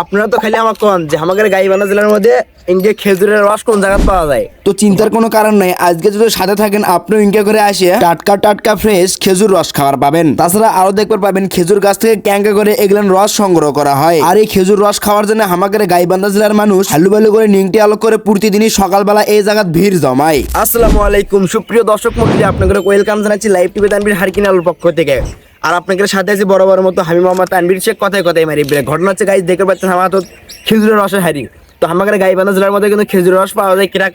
আপনারা তো খালি আমার কন যে আমাদের গাইবান্ধা জেলার মধ্যে ইনকে খেজুরের রস কোন জায়গায় পাওয়া যায়? তো চিন্তার কোনো কারণ নাই আজকে যদি সাথে থাকেন আপনিও ইনকা করে আসে টাটকা টাটকা ফ্রেশ খেজুর রস খাবার পাবেন। তাছাড়া আরও দেখবার পাবেন খেজুর গাছ থেকে ক্যাঙ্কা করে এগুলান রস সংগ্রহ করা হয়। আর এই খেজুর রস খাওয়ার জন্য আমাদের গাইবান্ধা জেলার মানুষ হালু বালু করে নিংটি আলোক করে প্রতিদিনই সকালবেলা এই জায়গাত ভিড় জমায়। আসসালামু আলাইকুম সুপ্রিয় দর্শক মন্ডলী আপনাদের ওয়েলকাম জানাচ্ছি লাইভ টিভি তানবির হারকিন আলোর পক্ষ থেকে। আর আপনাদের সাথে আছে বড় বড় মতো হামি মোহাম্মদ তানবির শেখ কথায় কথায় মারি বেড়ে ঘটনা হচ্ছে গাইজ দেখতে পাচ্ছেন আমার তো খেজুরের রসের হারি তো আমাদের গাইবান্ধা জেলার মধ্যে কিন্তু খেজুরের রস পাওয়া যায়, কিরা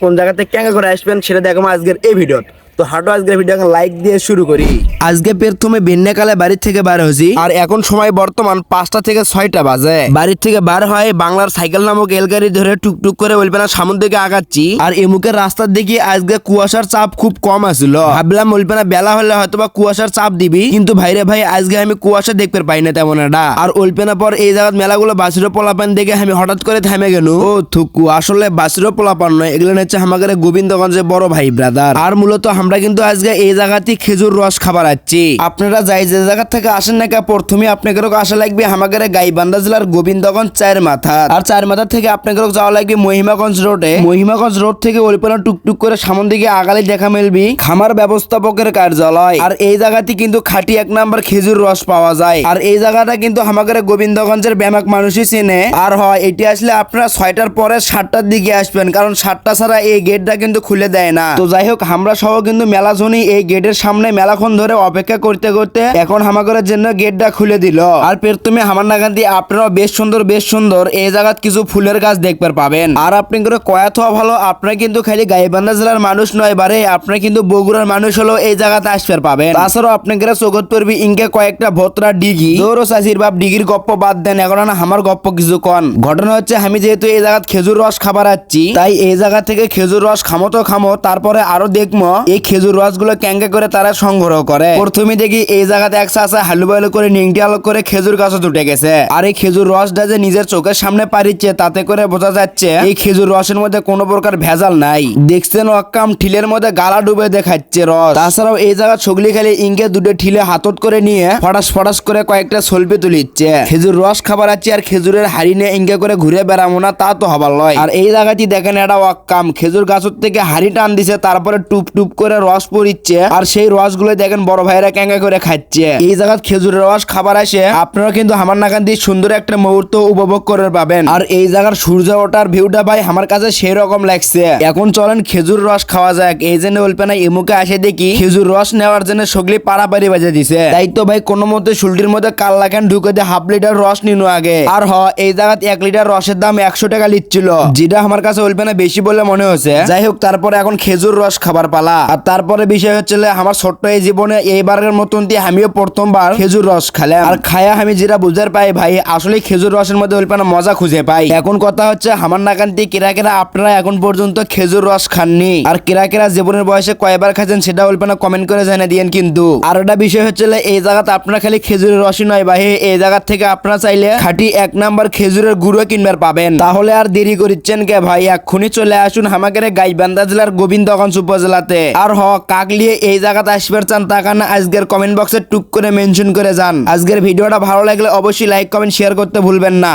কোন জায়গাতে ক্যাঙ্গা করে আসবেন সেটা দেখো আজকের এই ভিডিও তো হাঁটো আজকের ভিডিও লাইক দিয়ে শুরু করি। আজকে প্রথমে বেন্যাকালে বাড়ির থেকে বার হয়েছি। আর এখন সময় বর্তমান পাঁচটা থেকে ছয়টা বাজে। বাড়ির থেকে বার হয় বাংলার সাইকেল নামক এলগাড়ি ধরে টুকটুক করে ওলপেনা সামন দিকে আগাচ্ছি। আর এমুকের রাস্তার দিকে আজকে কুয়াশার চাপ খুব কম আছিল ভাবলাম ওলপেনা বেলা হলে হয়তো বা কুয়াশার চাপ দিবি। কিন্তু ভাইরে ভাই আজকে আমি কুয়াশা দেখতে পাই না তেমন একটা। আর ওলপেনা পর এই জায়গার মেলাগুলো বাসিরও পোলাপান দেখে আমি হঠাৎ করে থেমে গেল। ও থুকু আসলে বাসিরও পোলাপান নয় এগুলো হচ্ছে আমাদের গোবিন্দগঞ্জের বড় ভাই ব্রাদার আর মূলত আমরা কিন্তু আজকে এই জায়গাতে খেজুর রস খাবার আছি। আপনারা যাই যে জায়গা থেকে আসেন না কে প্রথমে আপনাদেরও আসা লাগবে আমাদের গাইবান্ধা জেলার গোবিন্দগঞ্জ চার মাথা। আর চার মাথা থেকে আপনাদেরও যাওয়া লাগবে মহিমাগঞ্জ রোডে। মহিমাগঞ্জ রোড থেকে ওলিপানা টুকটুক করে সামন দিকে আগালে দেখা মিলবি খামার ব্যবস্থাপকের কার্যালয়। আর এই জায়গাতে কিন্তু খাঁটি এক নাম্বার খেজুর রস পাওয়া যায়। আর এই জায়গাটা কিন্তু আমাদের গোবিন্দগঞ্জের ব্যামাক মানুষই চেনে। আর হয়, এটি আসলে আপনারা ছয়টার পরে সাতটার দিকে আসবেন, কারণ সাতটা ছাড়া এই গেটটা কিন্তু খুলে দেয় না। তো যাই হোক, আমরা সহ কিন্তু মেলা জনই এই গেটের সামনে মেলাক্ষণ ধরে অপেক্ষা করতে করতে এখন হামাগরের জন্য গেটটা খুলে দিল। আর প্রথমে হামার নাগান দিয়ে আপনারাও বেশ সুন্দর বেশ সুন্দর এই জায়গাত কিছু ফুলের গাছ দেখতে পাবেন। আর আপনি করে কয়াত হওয়া ভালো, আপনারা কিন্তু খালি গাইবান্ধা জেলার মানুষ নয় বারে, আপনারা কিন্তু বগুড়ার মানুষ হলেও এই জায়গাতে আসতে পাবেন। তাছাড়াও আপনাকে চৌকত পড়বি ইনকে কয়েকটা ভোতরা ডিগি। জোরও চাষির বাপ ডিগির গপ্প বাদ দেন, এখন আর আমার গপ্প কিছু কন। ঘটনা হচ্ছে, আমি যেহেতু এই জায়গাত খেজুর রস খাবার আছি, তাই এই জায়গা থেকে খেজুর রস খামো তো খামো, তারপরে আরও দেখব এই খেজুর রসগুলো ক্যাঙ্কে করে তারা সংগ্রহ করে। প্রথমে দেখি এই জায়গাতে এক চাষা হালু বালু করে নিংটি আলো করে খেজুর গাছও দুটে গেছে। আর এই খেজুর রসটা যে নিজের চোখের সামনে পারিচ্ছে তাতে করে বোঝা যাচ্ছে এই খেজুর রসের মধ্যে কোনো প্রকার ভেজাল নাই। দেখছেন অক্কাম ঠিলের মধ্যে গালা ডুবে দেখাচ্ছে রস। তাছাড়াও এই জায়গা ছগলি খালি ইঙ্কে দুটো ঠিলে হাতত করে নিয়ে ফটাস ফটাস করে কয়েকটা সলপে তুলিচ্ছে। খেজুর রস খাবার আছে আর খেজুরের হাড়ি নিয়ে ইঙ্কে করে ঘুরে বেড়াবো না, তা তো হবার লয়। আর এই জায়গাটি দেখেন এটা অক্কাম খেজুর গাছের থেকে হাড়ি টান দিছে, তারপরে টুপ টুপ করে রস পড়িচ্ছে আর সেই রসগুলো দেখেন বড় ভাইরা ক্যাঙ্গা করে খাচ্ছে। এই জায়গাত খেজুরের রস খাবার আসে, আপনারা কিন্তু আমার নাকান দিয়ে সুন্দর একটা মুহূর্ত উপভোগ করে পাবেন। আর এই জায়গার সূর্য ওঠার ভিউটা ভাই আমার কাছে সেই রকম লাগছে। এখন চলেন খেজুর রস খাওয়া যাক। এই জন্য বলবে না এমুকে আসে দেখি, খেজুর রস নেওয়ার জন্য সগলি পাড়াপাড়ি বাজে দিছে। তাই তো ভাই কোনো মতে শুলটির মধ্যে কাল ক্যান ঢুকে দিয়ে হাফ লিটার রস নিনু আগে। আর হ, এই জায়গাত এক লিটার রসের দাম একশো টাকা লিচ্ছিল। যেটা আমার কাছে বলবে না বেশি বলে মনে হচ্ছে যাই হোক, তারপরে এখন খেজুর রস খাবার পালা। আর তারপরে বিষয় হচ্ছে আমার ছোট্ট এই জীবনে এইবারের মতন দিয়ে আমিও প্রথমবার খেজুর রস খেলাম আর খায়া আমি যেটা বুঝার পাই ভাই আসলে খেজুর রসের মধ্যে বলবে না মজা খুঁজে পাই। এখন কথা হচ্ছে, আমার নাকান দিয়ে কেরা কেরা আপনারা এখন পর্যন্ত খেজুর রস খাননি? আর কেরা কেরা জীবনের বয়সে কয়বার খাচ্ছেন সেটা বলবে না কমেন্ট করে জানিয়ে দিয়েন কিন্তু। আর একটা বিষয় হচ্ছে এই জায়গাতে আপনারা খালি খেজুরের রসই নয় ভাই, এই জায়গা থেকে আপনারা চাইলে খাঁটি এক নাম্বার খেজুরের গুঁড়ো কিনবার পাবেন। তাহলে আর দেরি করিচ্ছেন কে ভাই? এক্ষুনি চলে আসুন আমাদের গাইবান্ধা জেলার গোবিন্দগঞ্জ উপজেলাতে। আর হ কাকলিয়ে এই জায়গাতে আসবার চান তা কারণে আজকের কমেন্ট বক্সে টুক করে মেনশন করে যান। আজকের ভিডিওটা ভালো লাগলে অবশ্যই লাইক কমেন্ট শেয়ার করতে ভুলবেন না।